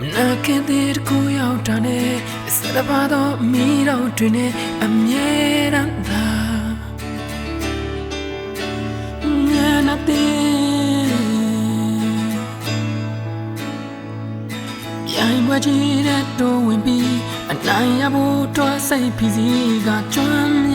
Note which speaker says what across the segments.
Speaker 1: မနာခင်တဲ့ကိုရောက်တာနဲ့စရပါတော့မိတော့တွင်နဲ့အမြဲတမ်းသာငါနာတဲ့ရိုင်းဝဲကြီးတဲ့တိုးဝင်ပြီးအနိုင်ရဖို့တွားစိတ်ဖြစ်စီကကျွမ်း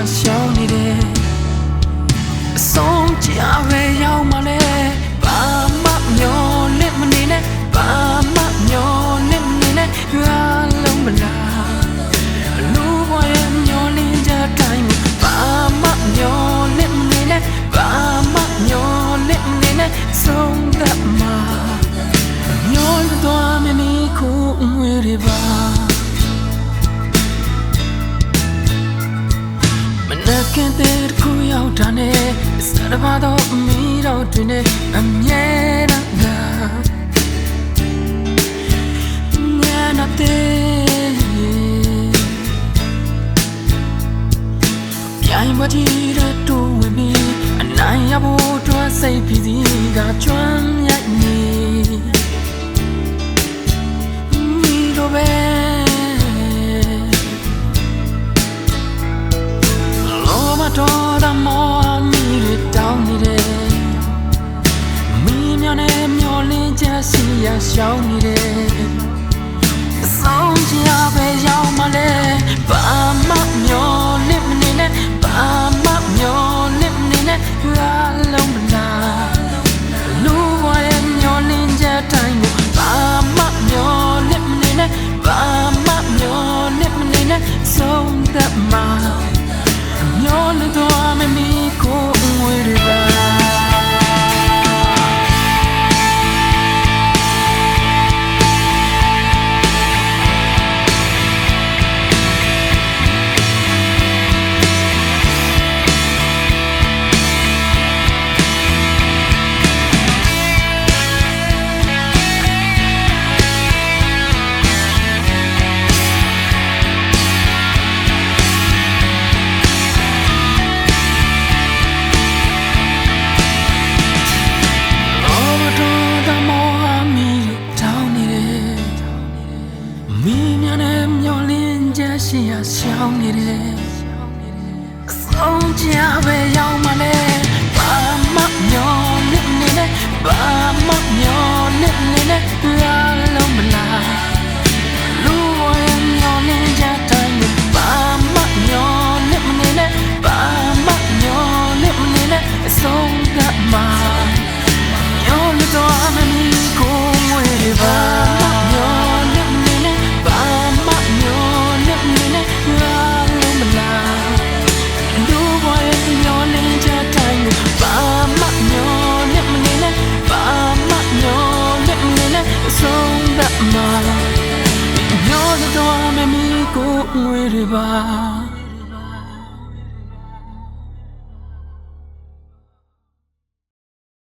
Speaker 1: ရှိရရှောင်းနေတယ်အဆုံးကြပဲရောက်မှလဲဘာမှမျောလင့်မနေနဲ့ဘာမှမျောလင့်မနေနဲ့ရွာလုံးမလားလူဘွားရဲ့မျောလင်းချတိုင်းဘာမှမျောလင့်မနေနဲ့ဘာမှမျောလင့်မနေနဲ့ဆုံးသက်မှာမျောလသွားမမီခုအမွေတွေပါ မနက်ခင်တဲ့ခုရောက်တာနဲ့စရပါတော့မီတော့တွင်နဲ့အမြဲတမ်းငါငါနာတဲ့ပြိုင်မကြီးတဲ့တူဝင်ပြီးအနိုင်ရဖို့တွန်းစိတ်ပြီးစီကကျွမ်း တော်တာမောမီရတောင်းနေတယ်မီမြနဲ့မျောလင်းချက်စီရရှောင်းနေတယ်အဆောင်ကြပဲရောက်မလဲဘာမှမျောလင့်မနေနဲ့ဘာမှမျောလင့်မနေနဲ့ရာလုံးမလားလူဝရဲ့မျောလင်းချက်တိုင်းကိုဘာမှမျောလင့်မနေနဲ့ဘာမှမျောလင့်မနေနဲ့ဆုံးသက်မှာ မျောလင့်သွားမမီ ရှိရရှောင်းနေတယ်အဆုံးကြပဲရောက်မလဲဘာမှမျောလင့်နေနဲ့ဘာမှမျောလင့်နေနဲ့ရာ Wiriba.